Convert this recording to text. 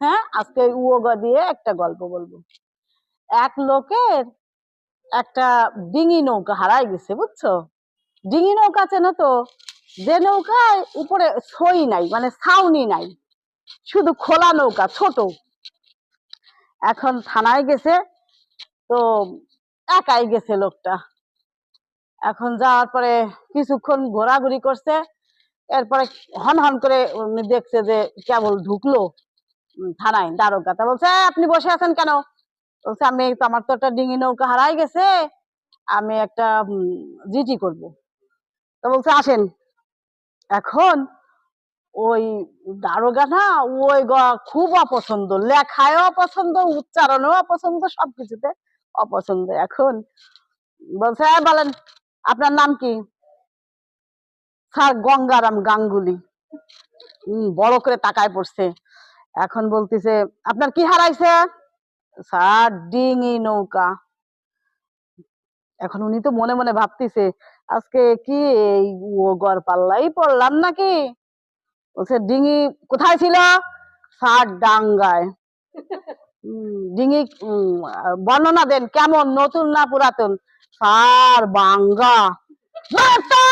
হ্যাঁ? আজকে উয়োগা দিয়ে একটা গল্প বলব। এক লোকের একটা ডিঙি নৌকা হারাই গেছে, বুঝছ? ডিঙি নৌকা চেনো তো? যে নৌকায় উপরে সই নাই মানে ছাউনি নাই, শুধু খোলা নৌকা, ছোট। এখন থানায় গেছে, তো একাই গেছে লোকটা। এখন যাওয়ার পরে কিছুক্ষণ ঘোরাঘুরি করছে, এরপরে হন হন করে দেখছে যে কেবল ঢুকলো। থানায় দারোগা তা বলছে আপনি বসে আছেন কেন? বলছে আমি তো আমার তো একটা ডিঙি নৌকা হারাই গেছে আমি একটা জিটি করব। তো বলছে আসেন। এখন ওই দারোগা না ওই খুব অপছন্দ লেখায়ও অপছন্দ উচ্চারণেও অপছন্দ সবকিছুতে অপছন্দ। এখন বলছে "এই, বলেন আপনার নাম কি? স্যার গঙ্গারাম গাঙ্গুলি। বড় করে তাকায় পড়ছে। এখন বলতিছে আপনার কি হারাইছে? স্যার ডিঙি নৌকা। এখন উনি তো মনে মনে ভাবতেছে আজকে কি এই ও গড় পাল্লাই পড়লাম নাকি? বলছে ডিঙি কোথায় ছিল? স্যার ডাঙ্গায়। ডিঙি বর্ণনা দেন কেমন নতুন না পুরাতন? স্যার বাঙ্গা। বেটা,